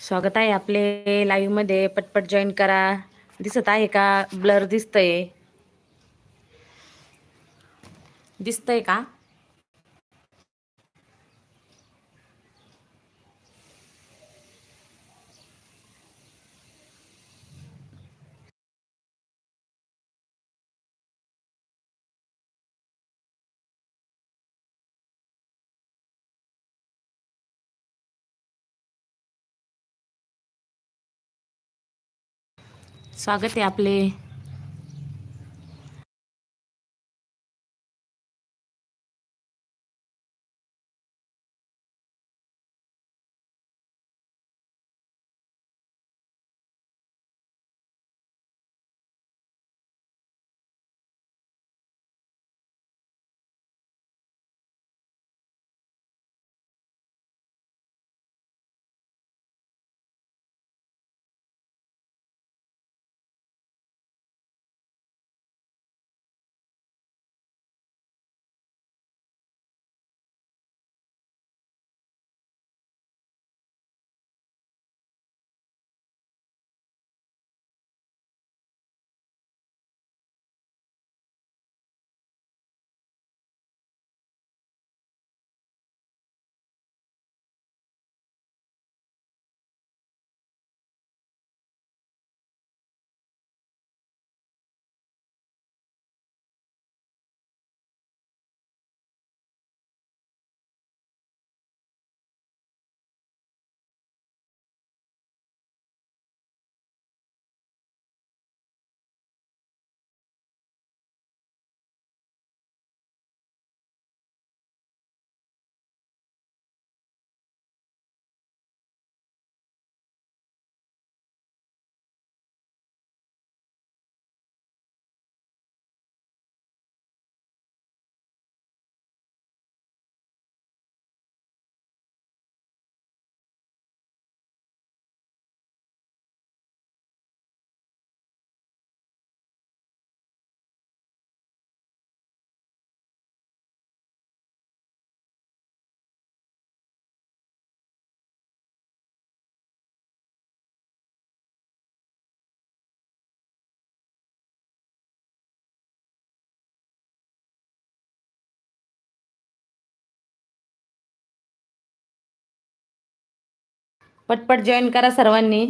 स्वागत आहे आपले लाईव्हमध्ये. पटपट जॉईन करा. दिसत आहे का? ब्लर दिसतंय. दिसतंय का? स्वागत आहे आपले पटपट जॉईन करा सर्वांनी.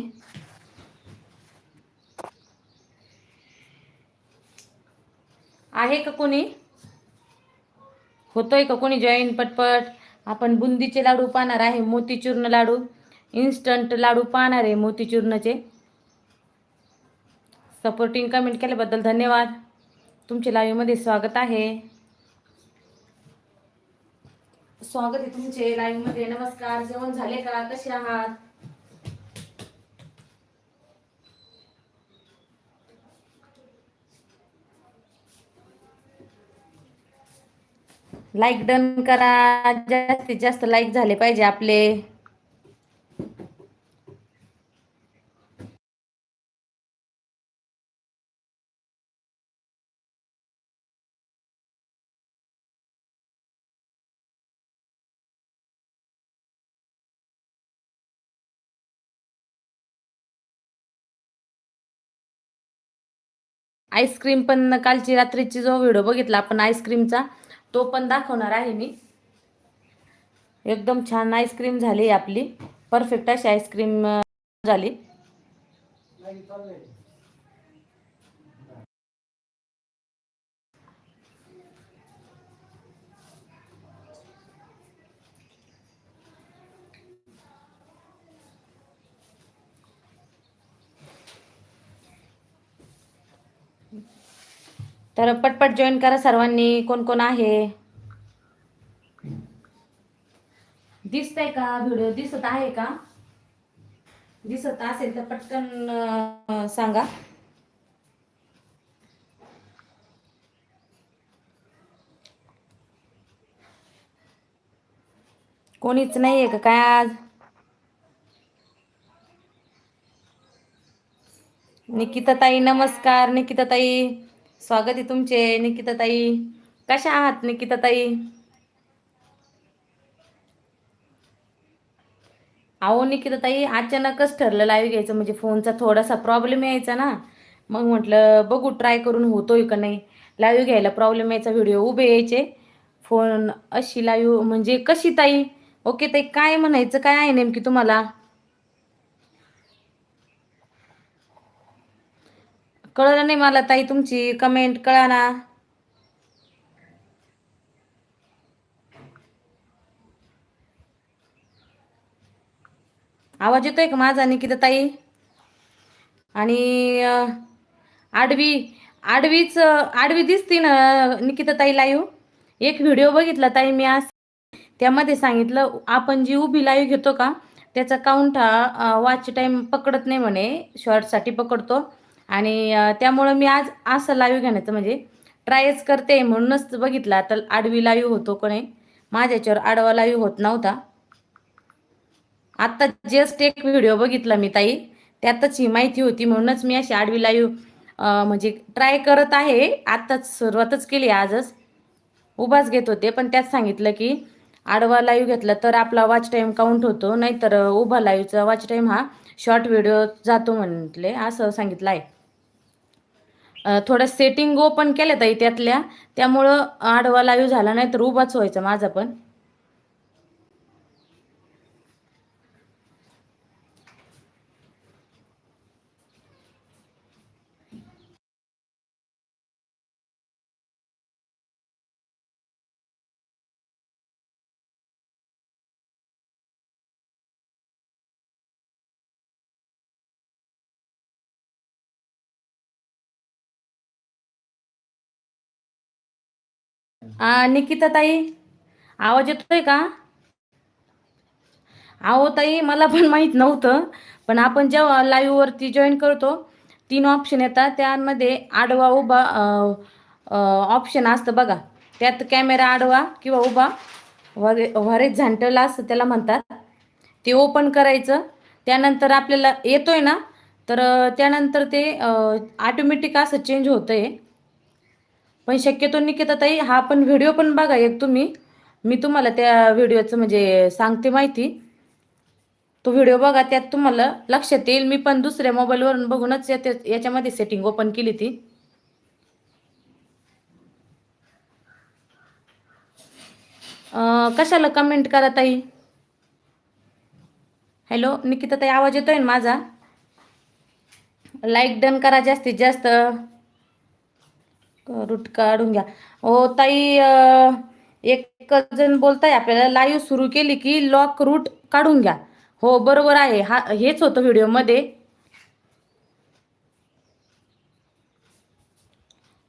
आहे का कोणी? होतोय का कोणी जॉईन पटपट? आपण बुंदीचे लाडू पाहणार आहे मोतीचूर्ण लाडू. इन्स्टंट लाडू पाहणार आहे मोतीचूर्णचे. सपोर्टिंग कमेंट केल्याबद्दल धन्यवाद. तुमचे लाईव्हमध्ये स्वागत आहे. स्वागत आहे तुमचे लाईव्हमध्ये नमस्कार. जेवण झाले का? कसे आहात? लाईक डन करा. जास्तीत जास्त लाईक झाले पाहिजे आपले. आईस्क्रीम पण कालची रात्रीची जो व्हिडिओ बघितला आपण आईस्क्रीमचा तो पण दाखवणार आहे मी. एकदम छान आईस्क्रीम झाली आपली. परफेक्ट अशी आईस्क्रीम झाली. तर पटपट जॉईन करा सर्वांनी. कोण कोण आहे? दिसतंय का? व्हिडिओ दिसत आहे का? दिसत असेल तर पटकन सांगा. कोणीच नाहीये का काय आज? निकिता ताई नमस्कार निकिता ताई स्वागत आहे तुमचे निकिता ताई कशा आहात निकिता ताई अहो निकिता ताई अचानकच ठरलं लाईव्ह घ्यायचं. म्हणजे फोनचा थोडासा प्रॉब्लेम यायचा ना. मग म्हटलं बघू ट्राय करून होतोय का नाही. लाईव्ह घ्यायला प्रॉब्लेम यायचा व्हिडिओ उभे यायचे. फोन अशी लाईव्ह म्हणजे कशी ताई? ओके ताई काय म्हणायचं? काय आहे नेमकी तुम्हाला? कळलं नाही मला ताई तुमची कमेंट कळा ना. आवाज येतोय का माझा निकिता ताई? आणि आडवी आडवीच आडवी दिसती ना निकिता ताई लाईव्ह एक व्हिडिओ बघितला ताई मी आज. त्यामध्ये सांगितलं आपण जी उभी लाईव्ह घेतो का त्याचा काउंट हा वॉच टाईम पकडत नाही म्हणे शॉर्टसाठी पकडतो. आणि त्यामुळं मी आज असं लाईव्ह घेण्याचं म्हणजे ट्रायच करते म्हणूनच बघितला. तर आडवी लाईव्ह होतो कोणी माझ्याच्यावर माझ्या याच्यावर आडवा लाईव्ह होत नव्हता. आत्ता जस्ट एक व्हिडिओ बघितला मी ताई. त्यातच ही माहिती होती म्हणूनच मी अशी आडवी लाईव्ह म्हणजे ट्राय करत आहे. आत्ताच सुरुवातच केली आजच. उभाच घेत होते पण त्यात सांगितलं की आडवा लाईव्ह घेतला तर आपला वॉच टाईम काउंट होतो. नाहीतर उभा लाईव्हचा वॉच टाईम हा शॉर्ट व्हिडिओ जातो म्हटले असं सांगितलं आहे. थोडं सेटिंग पण केल्या ताई त्यातल्या. त्यामुळं आडवा लाईव्ह झाला नाही तर उभाच व्हायचा माझा पण. निकिता ताई आवाज येतोय का? अहो ताई मला पण माहीत नव्हतं पण आपण जेव्हा live वरती जॉईन करतो तीन ऑप्शन येतात. त्यामध्ये आडवा उभा ऑप्शन असतं बघा. त्यात कॅमेरा आडवा किंवा उभा वरे व्हरेज झांटला असं त्याला म्हणतात. ते ओपन करायचं. त्यानंतर आपल्याला येतोय ना तर त्यानंतर ते ऑटोमॅटिक असं चेंज होतंय. पण शक्यतो निकिता ताई हा पण व्हिडिओ पण बघा एक तुम्ही. मी तुम्हाला त्या व्हिडिओचं म्हणजे सांगते माहिती. तो व्हिडिओ बघा त्यात तुम्हाला लक्षात येईल मी पण दुसऱ्या मोबाईलवरून बघूनच याच्यामध्ये सेटिंग ओपन केली ती. कशाला कमेंट करा ताई? हॅलो निकिता ताई आवाज येतोय ना माझा? लाईक डन करा जास्तीत जास्त. रूट काढून घ्या. हो ताई एक जण बोलताय आपल्याला लाईव्ह सुरू केली की लॉक रूट काढून घ्या. हो बरोबर आहे. हा हेच होतं व्हिडिओमध्ये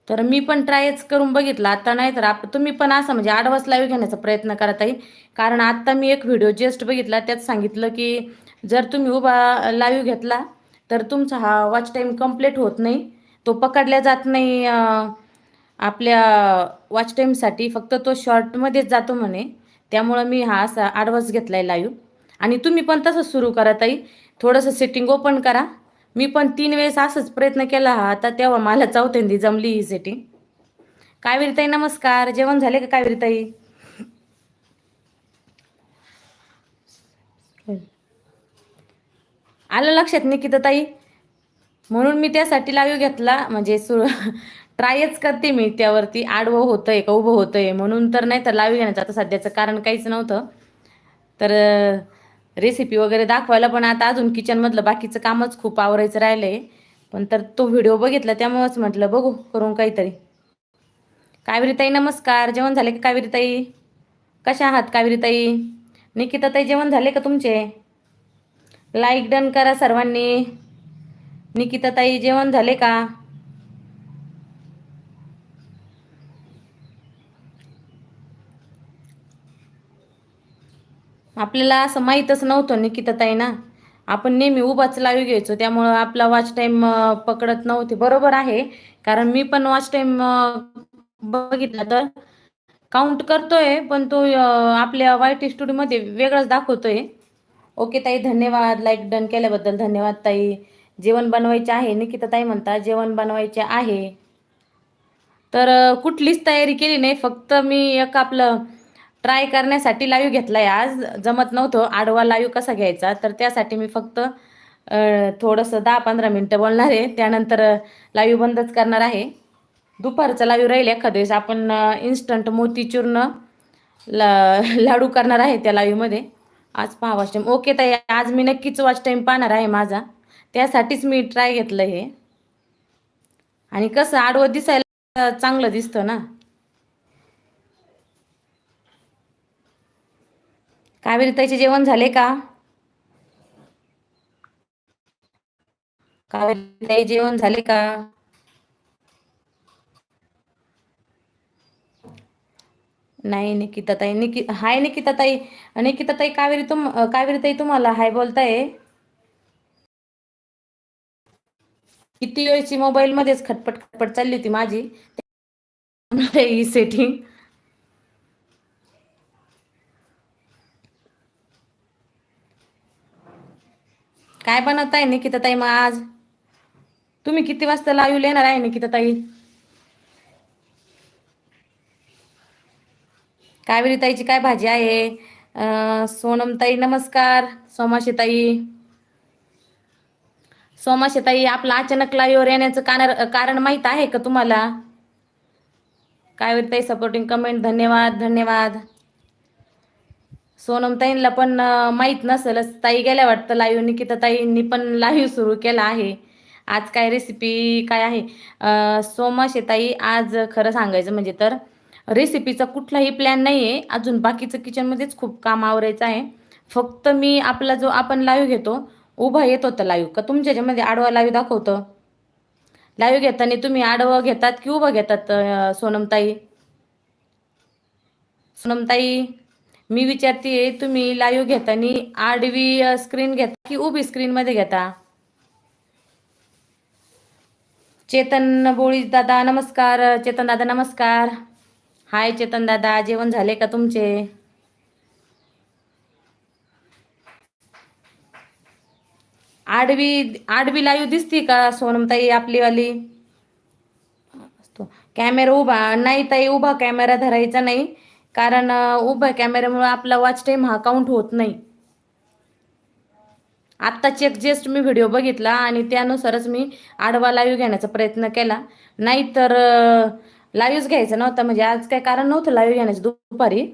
तर मी पण ट्रायच करून बघितला. आता नाही तर आप तुम्ही पण असं म्हणजे आडवास लाईव्ह घेण्याचा प्रयत्न करत आहे कारण आत्ता मी एक व्हिडिओ जस्ट बघितला. त्यात सांगितलं की जर तुम्ही उभा लाईव्ह घेतला तर तुमचा हा वॉच टाईम कंप्लीट होत नाही. तो पकडला जात नाही आपल्या वॉच टाईमसाठी फक्त तो शॉर्टमध्येच जातो म्हणे. त्यामुळं मी हा असा आडवास घेतला आहे लाईव्ह आणि तुम्ही पण तसंच सुरू करा ताई. थोडंसं सेटिंग ओपन करा. मी पण तीन वेळेस असंच प्रयत्न केला हा. आता तेव्हा मला चौथ्यांदी जमली ही सेटिंग कावेरी ताई नमस्कार. जेवण झाले का कावेरी ताई आलं लक्षात निकिता ताई म्हणून मी त्यासाठी लाईव्ह घेतला. म्हणजे सुरू ट्रायच करते मी त्यावरती आडवं होतंय का उभं होतंय म्हणून तर नाही तर लावी घेण्याचं आता सध्याचं कारण काहीच नव्हतं. तर रेसिपी वगैरे दाखवायला पण आता अजून किचनमधलं बाकीचं कामच खूप आवरायचं राहिलं आहे पण तर तो व्हिडिओ बघितला त्यामुळंच म्हटलं बघू करून काहीतरी. कावेरीताई नमस्कार. जेवण झाले का कावेरीताई? कशा आहात कावेरीताई? निकिताताई जेवण झाले का तुमचे? लाईक डन करा सर्वांनी. निकिताताई जेवण झाले का? आपल्याला असं माहीतच नव्हतं निकिता ताई ना आपण नेहमी उभाच लावी घ्यायचो त्यामुळं आपला वॉच टाईम पकडत नव्हते. बरोबर आहे कारण मी पण वॉच टाईम बघितला तर काउंट करतोय पण तो आपल्या वाय टी स्टुडिओमध्ये वेगळाच दाखवतोय. ओके ताई धन्यवाद. लाईक डन केल्याबद्दल धन्यवाद ताई. जेवण बनवायचे आहे निकिता ताई म्हणता जेवण बनवायचे आहे. तर कुठलीच तयारी केली नाही फक्त मी एक आपलं ट्राय करण्यासाठी लाईव्ह घेतलाय. आज जमत नव्हतं. आडवा लाईव्ह कसा घ्यायचा? तर त्यासाठी मी फक्त थोडंसं दहा पंधरा मिनटं बोलणार आहे. त्यानंतर लाईव्ह बंदच करणार आहे. दुपारचा लाईव्ह राहील एखाद्या दिवस आपण इन्स्टंट मोतीचूर्ण ला लाडू करणार आहे त्या लाईव्हमध्ये आज पहा वॉच टाईम ओके ताई. आज मी नक्कीच वॉच टाईम पाहणार आहे माझा. त्यासाठीच मी ट्राय घेतलं हे. आणि कसं आडवं दिसायला चांगलं दिसतं ना. कावेरीताईचे जेवण झाले का? कावेरीताई जेवण झाले का? नाही निकिता ताई निकी हाय निकिता ताई निकिता ताई कावेरी तुम कावेरी ताई तुम्हाला हाय बोलताय. किती वेळची मोबाईल मध्येच खटपट खटपट चालली होती माझी. ही सेटिंग काय बनवताय निकिता ताई मग आज? तुम्ही किती वाजता लाईव्ह येणार आहे निकिता ताई कावेरी ताईची काय भाजी आहे? सोनमताई नमस्कार. सोमाशेताई. सोमाशेताई आपला अचानक लाईव्हवर येण्याचं कारण कारण माहीत आहे का तुम्हाला? कावेरी ताई सपोर्टिंग कमेंट धन्यवाद धन्यवाद. सोनम ताईंना पण माहीत नसेलच. ताई गेल्या वाटतं लाईव्ह निकिता ताईंनी पण लाईव्ह सुरू केला आहे. आज काय रेसिपी काय आहे? सोमाशेताई आज खरं सांगायचं म्हणजे तर रेसिपीचा कुठलाही प्लॅन नाही आहे अजून बाकीचं किचनमध्येच खूप काम आवरायचं आहे. फक्त मी आपला जो आपण लाईव्ह घेतो उभा येत होतं लाईव्ह का तुमच्या ह्याच्यामध्ये आडवा लाईव्ह दाखवतं? लाईव्ह घेताना तुम्ही आडवं घेतात की उभं घेतात सोनमताई सोनमताई मी विचारते तुम्ही लाईव्ह घेतानी आडवी स्क्रीन घेता की उभी स्क्रीन मध्ये घेता? चेतन बोळी दादा नमस्कार. चेतन दादा नमस्कार. हाय चेतन दादा जेवण झाले का तुमचे? आडवी आडवी लाईव्ह दिसती का सोनमताई आपलीवाली? कॅमेरा उभा. नाही ताई उभा कॅमेरा धरायचा नाही. कारण उभ्या कॅमेऱ्यामुळे आपला वॉच टाईम हा काउंट होत नाही. आत्ता चेक जस्ट मी व्हिडिओ बघितला आणि त्यानुसारच मी आडवा लाईव्ह घेण्याचा प्रयत्न केला. नाहीतर लाईव्हच घ्यायचा नव्हता म्हणजे आज काय कारण नव्हतं लाईव्ह घेण्याचं दुपारी.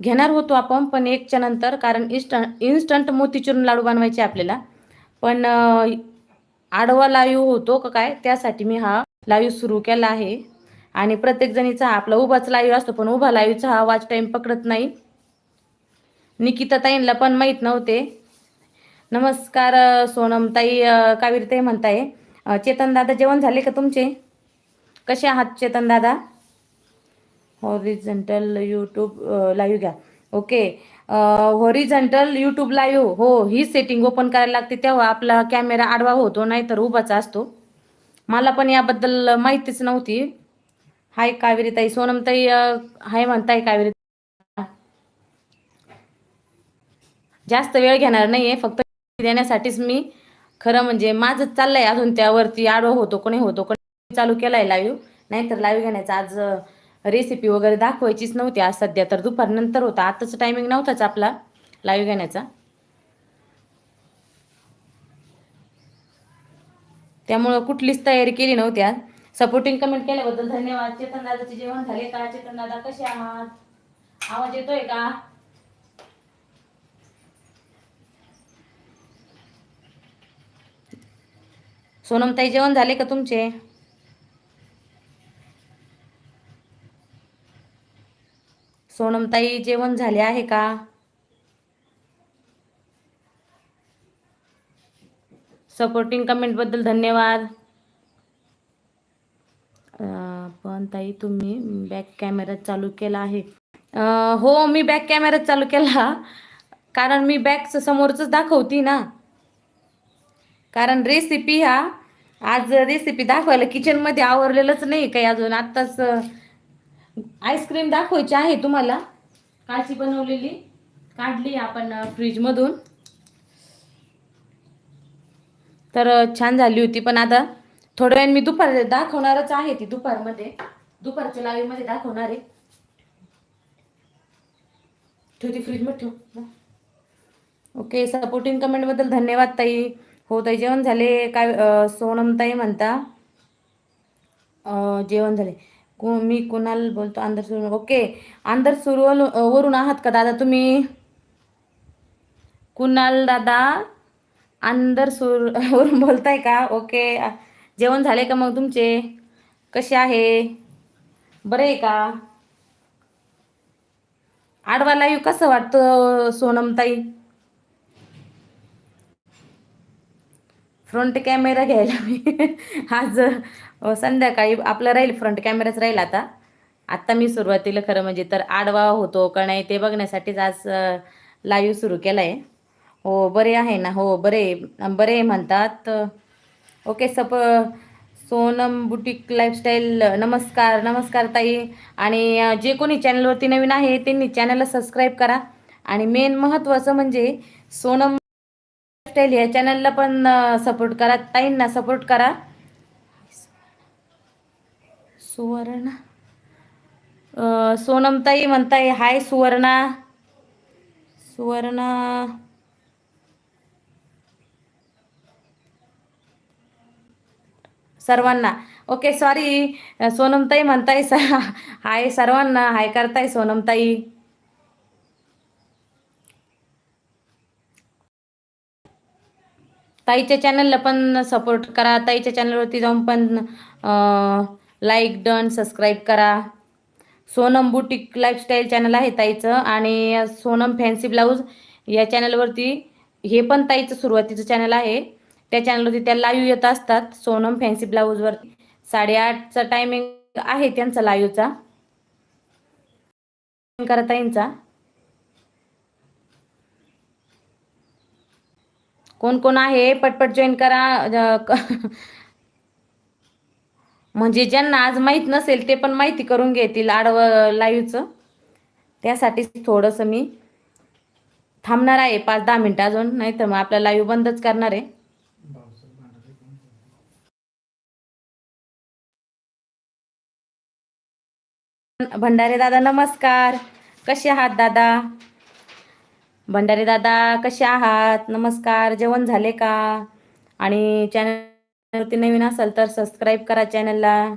घेणार होतो आपण पण एकच्या नंतर कारण इन्स्टंट इन्स्टंट मोतीचूर्ण लाडू बनवायचे आपल्याला. पण आडवा लाईव्ह होतो का काय त्यासाठी मी हा लाईव्ह सुरू केला आहे. आणि प्रत्येक जणीचा आपला उभाच लाईव्ह असतो पण उभा लाईव्हचा हा वॉच टाईम पकडत नाही. निकिता ताईंना पण माहीत नव्हते. नमस्कार सोनमताई अ, कावेरीताई म्हणताय. चेतन दादा जेवण झाले का तुमचे? कसे आहात चेतन दादा? हॉरिझंटल यूट्यूब लाईव्ह घ्या. ओके हॉरिझंटल यूट्यूब लाईव्ह हो ही सेटिंग ओपन करायला लागते तेव्हा आपला कॅमेरा आडवा होतो नाहीतर उभाचा असतो. मला पण याबद्दल माहितीच नव्हती. हाय कावेरीताई सोनमताई हाय म्हणताय कावेरी जास्त वेळ घेणार नाहीये फक्त देण्यासाठीच मी खरं म्हणजे माझं चाललंय अजून त्यावरती आडवं होतो कोणी होतो कोणी चालू केलाय लाईव्ह नाहीतर लाईव्ह घेण्याचा आज रेसिपी वगैरे दाखवायचीच नव्हती आज सध्या तर दुपारनंतर होता. आताच टायमिंग नव्हताच आपला लाईव्ह घेण्याचा. त्यामुळं कुठलीच तयारी केली नव्हती आज. सपोर्टिंग कमेंट केल्याबद्दल धन्यवाद. चेतन दादाचे जेवण झाले का? चेतन दादा कसे आहात? आवाज येतोय का? सोनमताई जेवण झाले का तुमचे? सोनमताई जेवण झाले आहे का? सपोर्टिंग कमेंटबद्दल धन्यवाद. पण ताई तुम्ही बॅक कॅमेरा चालू केला आहे. हो मी बॅक कॅमेरा चालू केला. कारण मी बॅकचं समोरच दाखवती ना. कारण रेसिपी हा आज रेसिपी दाखवायला किचनमध्ये आवरलेलंच नाही काही अजून. आत्ताच आईस्क्रीम दाखवायची आहे तुम्हाला. काची बनवलेली. काढली आपण फ्रीजमधून तर छान झाली होती पण आता थोड्या वेळ मी दुपार दाखवणारच आहे ती दुपारमध्ये. दुपारच्या लाईव्हमध्ये दाखवणार आहे. ठेवते फ्रीजमध्ये ठेव. ओके सपोर्टिंग कमेंटबद्दल धन्यवाद ताई. हो ताई जेवण झाले. काय सोनम ताई म्हणता. जेवण झाले. को मी कुणाल बोलतो अंदर सुरू ओके अंदर सुरू वरून आहात का दादा तुम्ही? कुणाल दादा अंदर सुर वरून बोलताय का? ओके जेवण झाले का मग तुमचे? कसे आहे? बरे आहे का? आडवा लाईव्ह कसं वाटतं सोनमताई? फ्रंट कॅमेरा घ्यायला मी. आज संध्याकाळी आपलं राहील फ्रंट कॅमेराच राहील आता. आत्ता मी सुरुवातीला खरं म्हणजे तर आडवा होतो का नाही ते बघण्यासाठीच आज लाईव्ह सुरू केला आहे हो बरे आहे ना? हो बरे बरे म्हणतात. ओके सप सोनम बुटीक लाईफस्टाईल नमस्कार नमस्कार ताई. आणि जे कोणी चॅनलवरती नवीन आहे त्यांनी चॅनलला सबस्क्राईब करा. आणि मेन महत्त्वाचं म्हणजे सोनम लाईफस्टाईल या चॅनलला पण सपोर्ट करा. ताईंना सपोर्ट करा. सुवर्णा. सोनमताई म्हणताय हाय सुवर्णा. सुवर्णा. सर्वांना. ओके सॉरी सोनमताई म्हणताय स हाय सर्वांना. हाय करताय सोनमताई. ताईच्या चॅनलला पण सपोर्ट करा. ताईच्या चॅनलवरती जाऊन पण लाईक डन सबस्क्राईब करा. सोनम बुटीक लाईफस्टाईल चॅनल आहे ताईचं आणि सोनम फॅन्सी ब्लाऊज या चॅनलवरती हे पण ताईचं सुरुवातीचं चॅनल आहे. त्या चॅनलवरती त्या लाईव्ह येत असतात. सोनम फॅन्सी ब्लाऊजवरती साडेआठचा टायमिंग आहे त्यांचा लाईव्हचा करताईंचा कोण कोण आहे? पटपट जॉईन करा. म्हणजे ज्यांना आज माहीत नसेल ते पण माहिती करून घेतील आडवं लाईव्हचं त्यासाठी थोडंसं मी थांबणार आहे पाच दहा मिनटं अजून. नाही तर मग आपला लाईव्ह बंदच करणार आहे. भंडारे दादा नमस्कार. कसे आहात दादा? भंडारे दादा कसे आहात? नमस्कार. जेवण झाले का? आणि चॅनलवरती नवीन असाल तर सबस्क्राईब करा चॅनलला.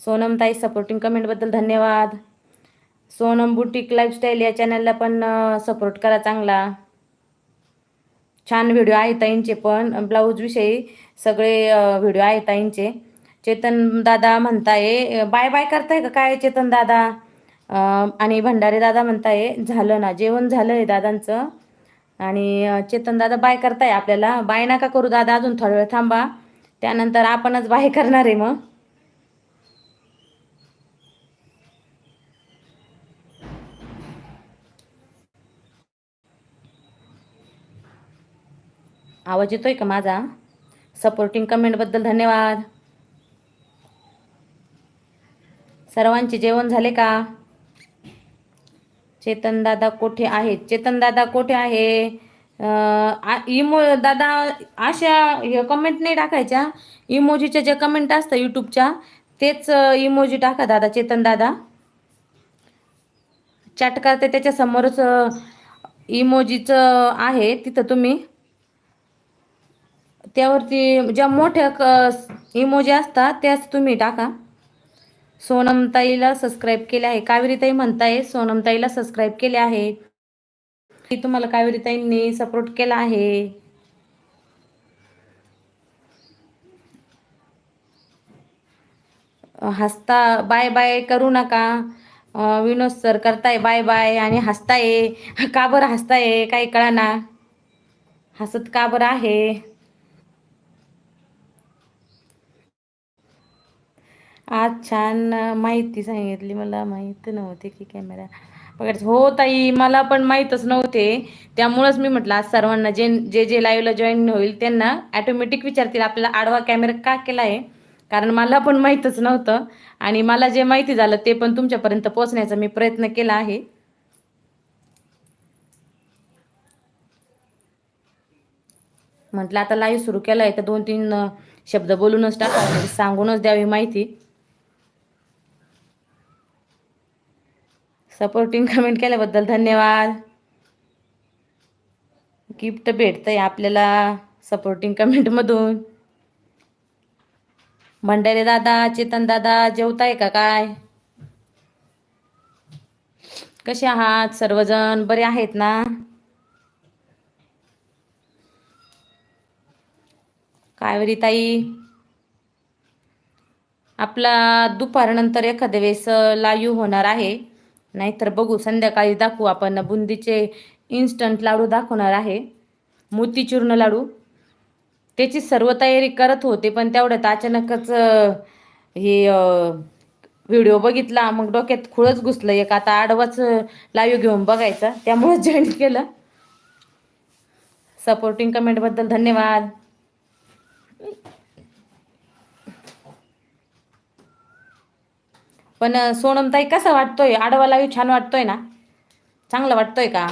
सोनमताई सपोर्टिंग कमेंटबद्दल धन्यवाद. सोनम बुटीक लाईफस्टाईल या चॅनलला पण सपोर्ट करा चांगला. छान व्हिडिओ आहेत ताईंचे पण. ब्लाऊजविषयी सगळे व्हिडिओ आहेत ताईंचे. चेतन दादा म्हणताय बाय बाय करताय का काय चेतन दादा? आणि भंडारे दादा म्हणताय झालं ना जेवण झालं आहे दादांचं. आणि चेतन दादा बाय करताय आपल्याला. बाय नका करू दादा अजून थोडा वेळ थांबा. त्यानंतर आपणच बाय करणार आहे मग. आवाज येतोय का माझा? सपोर्टिंग कमेंटबद्दल धन्यवाद. सर्वांचे जेवण झाले का? चेतन दादा कोठे आहेत? चेतन दादा कोठे आहे? आ- इमो दादा अशा कमेंट नाही टाकायच्या. इमोजीच्या ज्या कमेंट असतात यूट्यूबच्या तेच इमोजी टाका दादा चेतन दादा. चॅट करते त्याच्या समोरच इमोजीचं आहे तिथं तुम्ही. त्यावरती ज्या मोठ्या क इमोजी असतात त्याच तुम्ही टाका. सोनमताईला सबस्क्राईब केले आहे. कावेरीताई म्हणताय सोनमताईला सबस्क्राईब केले आहे. की तुम्हाला कावेरीताईंनी सपोर्ट केला आहे. हसता बाय बाय करू नका. विनोद सर करताय बाय बाय आणि हसताय. का बरं हसताय? काही कळा ना हसत का बरं आहे? आज छान माहिती सांगितली मला. माहीत नव्हते की कॅमेरा बघायचं हो ताई मला पण माहीतच नव्हते. त्यामुळंच मी म्हटलं आज सर्वांना जे जे जे लाईव्हला जॉईन होईल त्यांना ॲटोमॅटिक विचारतील आपल्याला आडवा कॅमेरा का केला आहे कारण मला पण माहीतच नव्हतं. आणि मला जे माहिती झालं ते पण तुमच्यापर्यंत पोहोचण्याचा मी प्रयत्न केला आहे. म्हटलं आता लाईव्ह सुरू केलं आहे तर दोन तीन शब्द बोलूनच टाका सांगूनच द्यावी माहिती. सपोर्टिंग कमेंट केल्याबद्दल धन्यवाद. गिफ्ट भेटतंय आपल्याला सपोर्टिंग कमेंटमधून भंडारे दादा चेतन दादा जेवताय का काय? कसे आहात? सर्वजण बरे आहेत ना? काय ताई? आपला दुपारनंतर एखाद्या वेळेस लाईव्ह होणार आहे. नाहीतर बघू संध्याकाळी दाखवू आपण. बुंदीचे इन्स्टंट लाडू दाखवणार आहे. मोतीचूर्ण लाडू. त्याची सर्व तयारी करत होते पण तेवढ्यात अचानकच हे व्हिडिओ बघितला. मग डोक्यात खुळच घुसलं. एक आता आडवाच लाईव्ह घेऊन बघायचा. त्यामुळे जॉईन केलं. सपोर्टिंग कमेंटबद्दल धन्यवाद. पण सोनमताई कसा वाटतोय? आडवा लाईव्ह छान वाटतोय ना? चांगला वाटतोय का?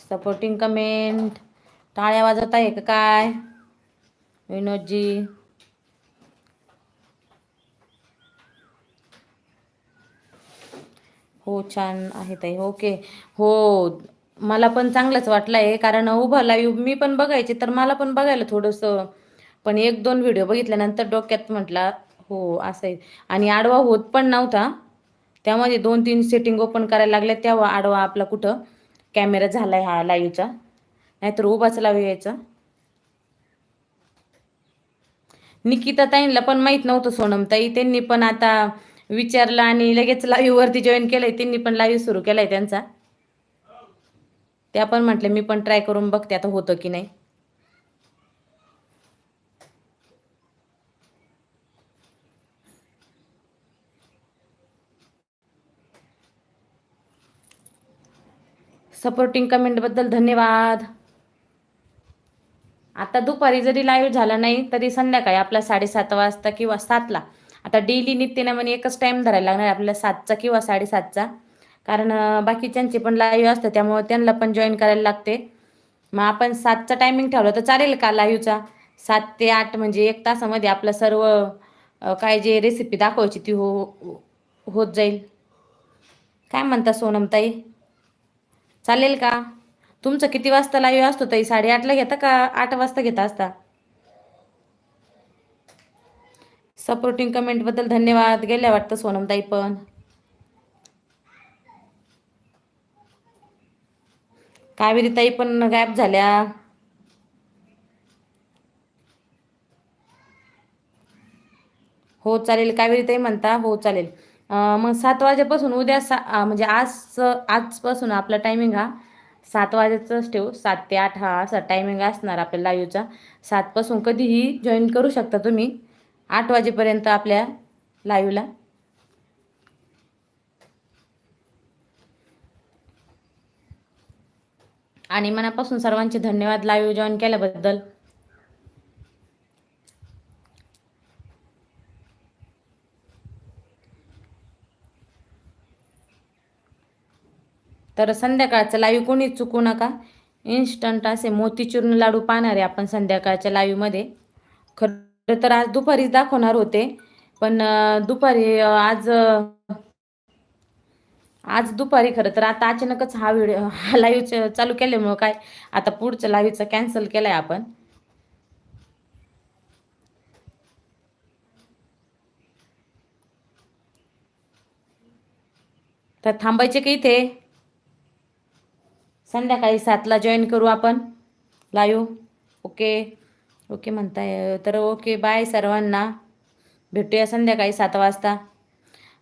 सपोर्टिंग कमेंट टाळ्या वाजत आहे का काय? विनोदजी. हो छान आहे ताई. ओके हो मला पण चांगलंच वाटलं आहे कारण उभा लाईव्ह मी पण बघायचे तर मला पण बघायला थोडंसं पण एक दोन व्हिडिओ बघितल्यानंतर डोक्यात म्हटला हो असं आहे आणि आडवा होत पण नव्हता. त्यामध्ये दोन तीन सेटिंग ओपन करायला लागल्या तेव्हा आडवा आपला कुठं कॅमेरा झाला आहे हा लाईव्हचा नाहीतर उभाच लाईव्ह यायचा. निकिता ताईंना पण माहीत नव्हतं सोनमताई त्यांनी पण आता विचारलं आणि लगेच लाईव्ह वरती जॉईन केलंय त्यांनी पण लाईव्ह सुरू केलाय त्यांचा. त्या पण म्हटलं मी पण ट्राय करून बघते आता होतं की नाही. सपोर्टिंग कमेंटबद्दल धन्यवाद. आता दुपारी जरी लाईव्ह झाला नाही तरी संध्याकाळी आपला साडेसात वाजता किंवा सातला. आता डेली नित्यनेमाने एकच टाईम धरायला लागणार आपल्याला सातचा किंवा साडेसातचा. कारण बाकीच्यांचे पण लाईव्ह असतं त्यामुळे त्यांना पण जॉईन करायला लागते. मग आपण सातचा टायमिंग ठेवलं तर चालेल का लाईव्हचा सात ते आठ म्हणजे एक तासामध्ये आपलं सर्व काय जे रेसिपी दाखवायची ती हो होत जाईल. काय म्हणता सोनमताई? चालेल का? तुमचं किती वाजता लाईव्ह असतो ताई? साडेआठला घेता का आठ वाजता घेता असता? सपोर्टिंग कमेंटबद्दल धन्यवाद. गेल्या वाटतं सोनमताई पण. कावेरीताई पण गायब झाल्या. हो चालेल कावेरीताई म्हणता हो चालेल. मग सात वाजेपासून उद्या सा म्हणजे आज आजपासून आपला टायमिंग हा सात वाजेचाच ठेवू सात ते आठ हा असा टायमिंग असणार आपल्या लाईव्हचा सातपासून कधीही जॉईन करू शकता तुम्ही. आठ वाजेपर्यंत आपल्या लाईव्हला आणि मनापासून सर्वांचे धन्यवाद लाईव्ह जॉईन केल्याबद्दल. तर संध्याकाळचं लाईव्ह कोणी चुकू नका. इन्स्टंट असे मोतीचूर्ण लाडू पाहणारे आपण संध्याकाळच्या लाईव्हमध्ये खरं तर आज दुपारीच दाखवणार होते पण दुपारी आज आज दुपारी खरं तर आता अचानकच हा व्हिडिओ हा लाईव्ह चालू केल्यामुळं काय? आता पुढचं लाईव्हचं कॅन्सल केलंय आपण. तर थांबायचे का इथे? संध्याकाळी सातला जॉईन करू आपण. लाईव्ह ओके ओके म्हणताय. तर ओके बाय सर्वांना. भेटूया संध्याकाळी सात वाजता.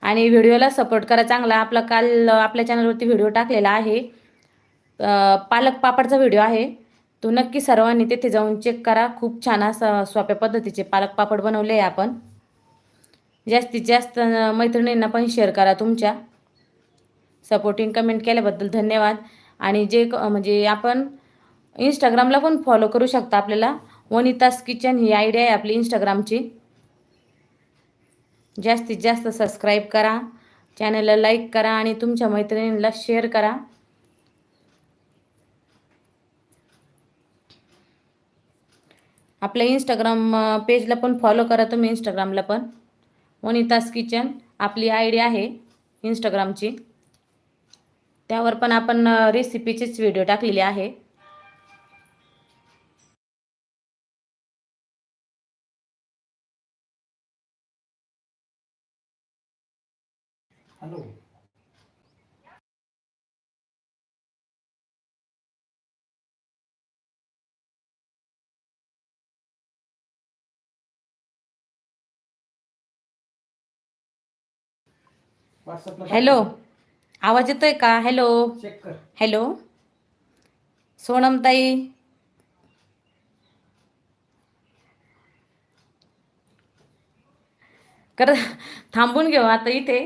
आणि व्हिडिओला सपोर्ट करा चांगला. आपला काल आपल्या चॅनलवरती व्हिडिओ टाकलेला आहे. पालक पापडचा व्हिडिओ आहे. तो नक्की सर्वांनी तिथे जाऊन चेक करा. खूप छान असं सोप्या पद्धतीचे पालक पापड बनवले आहे आपण. जास्तीत जास्त मैत्रिणींना पण शेअर करा तुमच्या. सपोर्टिंग कमेंट केल्याबद्दल धन्यवाद. आणि जे क- म्हणजे आपण इंस्टाग्रामला पण फॉलो करू शकता आपल्याला. वनितास किचन ही आयडिया आहे आपली इंस्टाग्रामची जास्तीत जास्त सबस्क्राईब करा. चॅनलला लाईक करा आणि तुमच्या मैत्रिणींना शेअर करा. आपल्या इंस्टाग्राम पेजला पण फॉलो करा तुम्ही इंस्टाग्रामला पण. वनितास किचन आपली आय डी आहे इंस्टाग्रामची त्यावर पण आपण रेसिपीचेच व्हिडिओ टाकलेले आहे. हॅलो. व्हॉट्सअपला हॅलो. आवाज येतोय का? हॅलो. चेक कर. हॅलो. सोनमताई. कर थांबून घेऊ आता इथे.